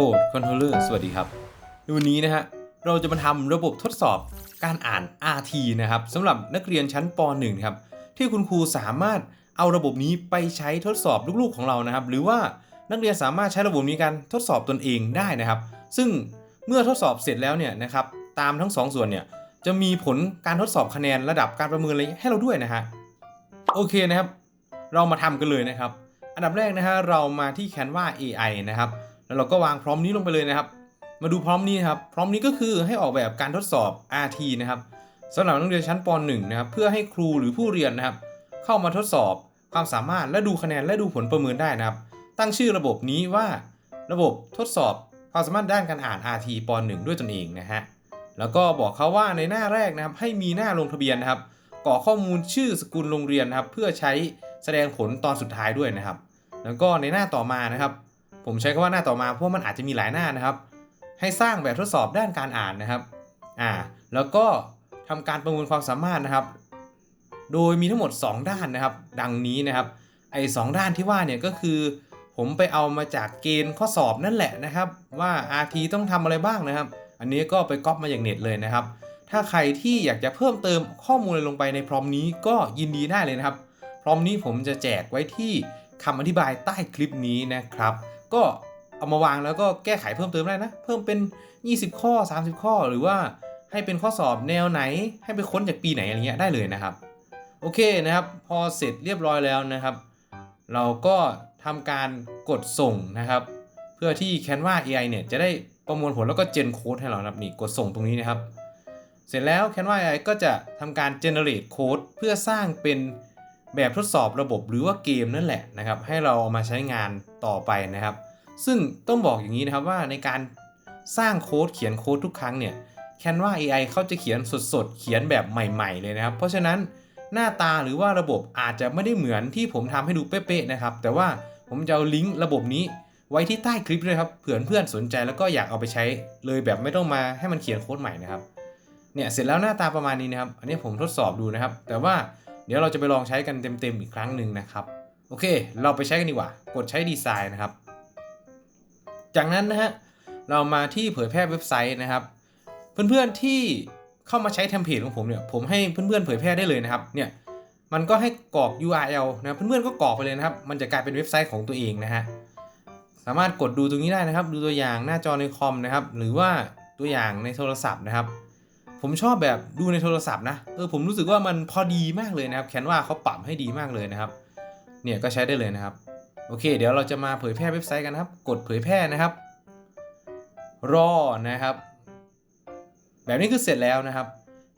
โค้ดคอนโทรลเลอร์สวัสดีครับ ในวันนี้นะฮะ เราจะมาทำระบบทดสอบการอ่าน RT นะครับสำหรับนักเรียนชั้นป .1 ครับ ที่คุณครูสามารถเอาระบบนี้ไปใช้ทดสอบลูกๆของเรานะครับ หรือว่านักเรียนสามารถใช้ระบบนี้การทดสอบตนเองได้นะครับ ซึ่งเมื่อทดสอบเสร็จแล้วเนี่ยนะครับ ตามทั้งสองส่วนเนี่ย จะมีผลการทดสอบคะแนนระดับการประเมินอะไรให้เราด้วยนะฮะ โอเคนะครับ เรามาทำกันเลยนะครับ อันดับแรกนะฮะ เรามาที่ Canva AI นะครับ แล้วเราก็วางพร้อมนี้ลงไปเลยนะครับ มาดูพร้อมนี้นครับพร้อมนี้ก็คือให้ออกแบบการทดสอบ RT นะครับสำหรับนักเรียนชั้นป .1 นะครับเพื่อให้ครูหรือผู้เรียนนะครับ เข้ามาทดสอบความสามารถและดูคะแนนและดูผลประเมินได้นะครับ ตั้งชื่อระบบนี้ว่าระบบทดสอบความสามารถด้านการอ่าน RT ป .1 ด้วยตนเองนะฮะแล้วก็บอกเขาว่าในหน้าแรกนะครับ ให้มีหน้าลงทะเบียนนะครับกรอกข้อมูลชื่อสกุลโรงเรียนนะครับ เพื่อใช้แสดงผลตอนสุดท้ายด้วยนะครับ แล้วก็ในหน้าต่อมานะครับ ผมใช้คำว่าหน้าต่อมาเพราะมันอาจจะมีหลายหน้านะครับ ให้สร้างแบบทดสอบด้านการอ่านนะครับอ่าแล้วก็ทำการประเมินความสามารถนะครับ โดยมีทั้งหมด 2 ด้านนะครับ ดังนี้นะครับ ไอ้สด้านที่ว่าเนี่ยก็คือ ผมไปเอามาจากเกณฑ์ข้อสอบนั่นแหละนะครับ ว่า RT ต้องทำอะไรบ้างนะครับ อันนี้ก็ไปก๊อปมาอย่างเน็ตเลยนะครับ ถ้าใครที่อยากจะเพิ่มเติมข้อมูลอะไรลงไปในพร้อมนี้ก็ยินดีได้เลยนะครับ พร้อมนี้ผมจะแจกไว้ที่คำอธิบายใต้คลิปนี้นะครับ ก็เอามาวางแล้วก็แก้ไขเพิ่มเติมได้นะ เพิ่มเป็น 20 ข้อ 30 ข้อ หรือว่าให้เป็นข้อสอบแนวไหน ให้ไปค้นจากปีไหนอะไรเงี้ยได้เลยนะครับ โอเคนะครับ พอเสร็จเรียบร้อยแล้วนะครับ เราก็ทำการกดส่งนะครับ เพื่อที่ Canva AI เนี่ยจะได้ประมวลผลแล้วก็เจนโค้ดให้เรานะครับนี่กดส่งตรงนี้นะครับ เสร็จแล้ว Canva AI ก็จะทำการ generate code เพื่อสร้างเป็นแบบทดสอบระบบหรือว่าเกมนั่นแหละนะครับ ให้เราเอามาใช้งาน ต่อไปนะครับ ซึ่งต้องบอกอย่างนี้นะครับว่าในการสร้างโค้ดเขียนโค้ดทุกครั้งเนี่ย Canva AI เขาจะเขียนสดๆ เขียนแบบใหม่ๆ เลยนะครับ เพราะฉะนั้นหน้าตาหรือว่าระบบอาจจะไม่ได้เหมือนที่ผมทำให้ดูเป๊ะๆนะครับ แต่ว่าผมจะเอาลิงก์ระบบนี้ไว้ที่ใต้คลิปเลยครับเผื่อเพื่อนสนใจแล้วก็อยากเอาไปใช้เลยแบบไม่ต้องมาให้มันเขียนโค้ดใหม่นะครับเนี่ยเสร็จแล้วหน้าตาประมาณนี้นะครับ อันนี้ผมทดสอบดูนะครับ แต่ว่าเดี๋ยวเราจะไปลองใช้กันเต็มๆอีกครั้งหนึ่งนะครับ โอเค เราไปใช้กันดีกว่า กดใช้ดีไซน์นะครับ จากนั้นนะฮะ เรามาที่เผยแพร่เว็บไซต์นะครับ เพื่อนๆที่เข้ามาใช้เทมเพลตของผมเนี่ย ผมให้เพื่อนๆเผยแพร่ได้เลยนะครับ เนี่ย มันก็ให้กรอก URL นะ เพื่อนๆก็กรอกไปเลยนะครับ มันจะกลายเป็นเว็บไซต์ของตัวเองนะฮะ สามารถกดดูตรงนี้ได้นะครับ ดูตัวอย่างหน้าจอในคอมนะครับ หรือว่าตัวอย่างในโทรศัพท์นะครับ ผมชอบแบบดูในโทรศัพท์นะ เออ ผมรู้สึกว่ามันพอดีมากเลยนะครับ แคนวาเขาปรับให้ดีมากเลยนะครับ เนี่ยก็ใช้ได้เลยนะครับ โอเค เดี๋ยวเราจะมาเผยแพร่เว็บไซต์กันครับ กดเผยแพร่นะครับ รอนะครับ แบบนี้คือเสร็จแล้วนะครับ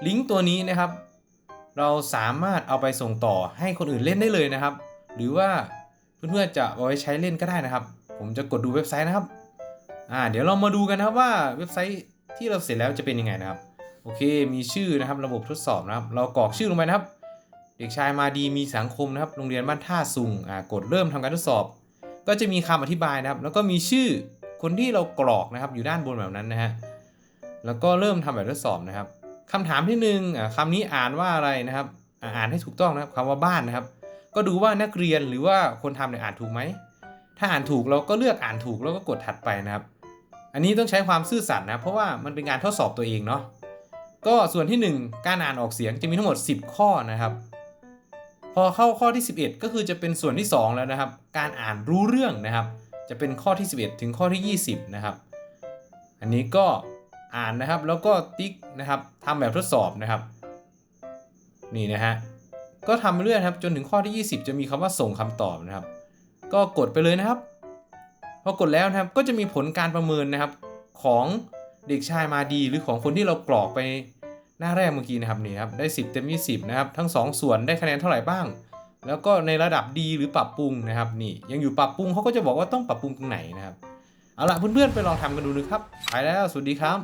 ลิงก์ตัวนี้นะครับ เราสามารถเอาไปส่งต่อให้คนอื่นเล่นได้เลยนะครับ หรือว่าเพื่อนๆจะเอาไว้ใช้เล่นก็ได้นะครับ ผมจะกดดูเว็บไซต์นะครับอ่าเดี๋ยวเรามาดูกันนะครับว่าเว็บไซต์ที่เราเสร็จแล้วจะเป็นยังไงนะครับ โอเค มีชื่อนะครับ ระบบทดสอบนะครับ เรากรอกชื่อลงไปนะครับ เด็กชายมาดีมีสังคมนะครับโรงเรียนบ้านท่าซุงอ่ากดเริ่มทำการทดสอบ ก็จะมีคำอธิบายนะครับ แล้วก็มีชื่อคนที่เรากรอกนะครับ อยู่ด้านบนแบบนั้นนะฮะแล้วก็เริ่มทำแบบทดสอบนะครับคำถามที่หนึ่งอ่าคำนี้อ่านว่าอะไรนะครับอ่าอ่านให้ถูกต้องนะครับคำว่าบ้านนะครับ ก็ดูว่านักเรียนหรือว่าคนทำเนี่ยอ่านถูกไหมถ้าอ่านถูกเราก็เลือกอ่านถูกแล้วก็กดถัดไปนะครับ อันนี้ต้องใช้ความซื่อสัตย์นะเพราะว่ามันเป็นการทดสอบตัวเองเนาะก็ส่วนที่ 1 การอ่านออกเสียงจะมีทั้งหมด 10 ข้อนะครับ พอเข้าข้อที่ 11 ก็คือจะเป็นส่วนที่ 2 แล้วนะครับ การอ่านรู้เรื่องนะครับ จะเป็นข้อที่ 11 ถึงข้อที่ 20 นะครับ อันนี้ก็อ่านนะครับแล้วก็ติ๊กนะครับทำแบบทดสอบนะครับ นี่นะฮะก็ทำไปเรื่อยครับจนถึงข้อที่ 20 จะมีคำว่าส่งคำตอบนะครับ ก็กดไปเลยนะครับพอกดแล้วนะครับก็จะมีผลการประเมินนะครับของเด็กชายมาดีหรือของคนที่เรากรอกไป หน้าแรกเมื่อกี้นะครับนี่ครับได้ 10 เต็ม 20 นะครับ ทั้ง 2 ส่วนได้คะแนนเท่าไหร่บ้าง แล้วก็ในระดับดีหรือปรับปรุงนะครับนี่ยังอยู่ปรับปรุงเขาก็จะบอกว่าต้องปรับปรุงตรงไหนนะครับเอาละเพื่อนๆไปลองทำกันดูนะครับไปแล้วสวัสดีครับ